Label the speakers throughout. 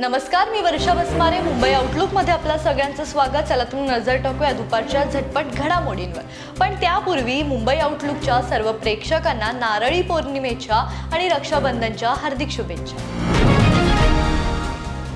Speaker 1: नमस्कार मी वर्षा वसमारे मुंबई आउटलुकमध्ये आपलं सगळ्यांचं स्वागत. चला तुम्ही नजर टाकूया दुपारच्या झटपट घडामोडींवर. पण त्यापूर्वी मुंबई आउटलुकच्या सर्व प्रेक्षकांना नारळी पौर्णिमेच्या आणि रक्षाबंधनच्या हार्दिक शुभेच्छा.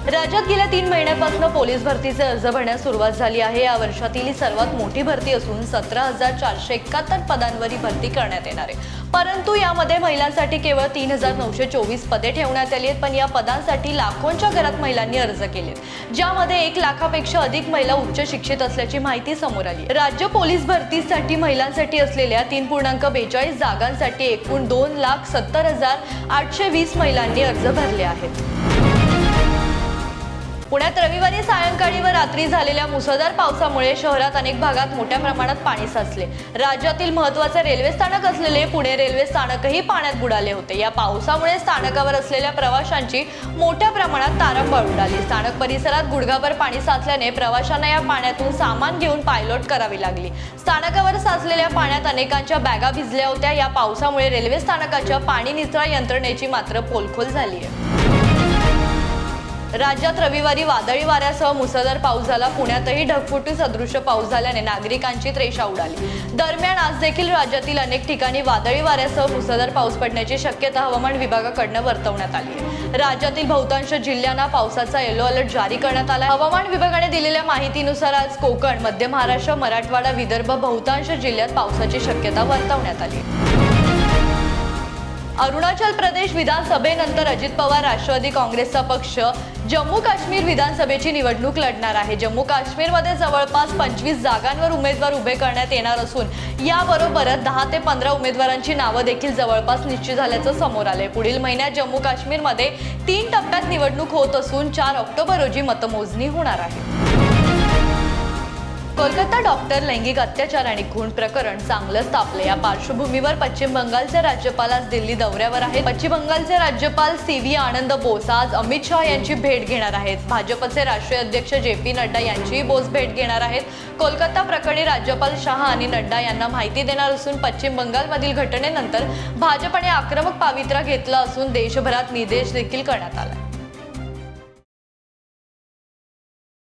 Speaker 1: राज्यात गेल्या तीन महिन्यापासून पोलीस भरतीचे अर्ज भरण्यास सुरुवात झाली आहे. या वर्षातील ही सर्वात मोठी भरती असून सतरा हजार चारशे एकाहत्तर पदांवर ही भरती करण्यात येणार आहे. परंतु यामध्ये महिलांसाठी केवळ तीन हजार नऊशे चोवीस पदे ठेवण्यात आली आहेत पण या पदांसाठी लाखोंच्या घरात महिलांनी अर्ज केलेत. ज्यामध्ये एक लाखापेक्षा अधिक महिला उच्च शिक्षित असल्याची माहिती समोर आली राज्य पोलीस भरतीसाठी महिलांसाठी असलेल्या तीन पूर्णांक बेचाळीस जागांसाठी एकूण दोन लाख सत्तर हजार आठशे वीस महिलांनी अर्ज भरले आहेत. पुण्यात रविवारी सायंकाळी व रात्री झालेल्या मुसळधार पावसामुळे शहरात अनेक भागात मोठ्या प्रमाणात पाणी साचले. राज्यातील महत्त्वाचे रेल्वे स्थानक असलेले पुणे रेल्वे स्थानकही पाण्यात बुडाले होते. या पावसामुळे स्थानकावर असलेल्या प्रवाशांची मोठ्या प्रमाणात तारंबळ उडाली स्थानक परिसरात गुडघाभर पाणी साचल्याने प्रवाशांना या पाण्यातून सामान घेऊन पायलोट करावी लागली. स्थानकावर साचलेल्या पाण्यात अनेकांच्या बॅगा भिजल्या होत्या. या पावसामुळे रेल्वे स्थानकाच्या पाणी निचरा यंत्रणेची मात्र पोलखोल झाली आहे. राज्यात रविवारी वादळी वाऱ्यासह मुसळधार पाऊस झाला. पुण्यातही ढगफुटी सदृश्य पाऊस झाल्याने नागरिकांची त्रेषा उडाली. दरम्यान आज देखील राज्यातील अनेक ठिकाणी वादळी वाऱ्यासह मुसळधार पाऊस पडण्याची शक्यता हवामान विभागाकडनं वर्तवण्यात आली राज्यातील बहुतांश जिल्ह्यांना पावसाचा येलो अलर्ट जारी करण्यात आला हवामान विभागाने दिलेल्या माहितीनुसार आज कोकण मध्य महाराष्ट्र मराठवाडा विदर्भ बहुतांश जिल्ह्यात पावसाची शक्यता वर्तवण्यात आली आहे. अरुणाचल प्रदेश विधानसभेनंतर अजित पवार राष्ट्रवादी काँग्रेसचा पक्ष जम्मू काश्मीर विधानसभेची निवडणूक लढणार आहे. जम्मू काश्मीरमध्ये जवळपास पंचवीस जागांवर उमेदवार उभे करण्यात येणार असून याबरोबरच दहा ते पंधरा उमेदवारांची नावं देखील जवळपास निश्चित झाल्याचं समोर आलंय. पुढील महिन्यात जम्मू काश्मीरमध्ये तीन टप्प्यात निवडणूक होत असून चार ऑक्टोबर रोजी मतमोजणी होणार आहे. कोलकाता डॉक्टर लैंगिक अत्याचार आणि खून प्रकरण चांगलंच तापले या पार्श्वभूमीवर पश्चिम बंगालचे राज्यपाल आज दिल्ली दौऱ्यावर आहेत. पश्चिम बंगालचे राज्यपाल सी व्ही आनंद बोस आज अमित शहा यांची भेट घेणार आहेत. भाजपचे राष्ट्रीय अध्यक्ष जे पी नड्डा यांचीही बोस भेट घेणार आहेत. कोलकाता प्रकरणी राज्यपाल शहा आणि नड्डा यांना माहिती देणार असून पश्चिम बंगालमधील घटनेनंतर भाजपने आक्रमक पावित्र्य घेतला असून देशभरात निदेश देखील करण्यात आला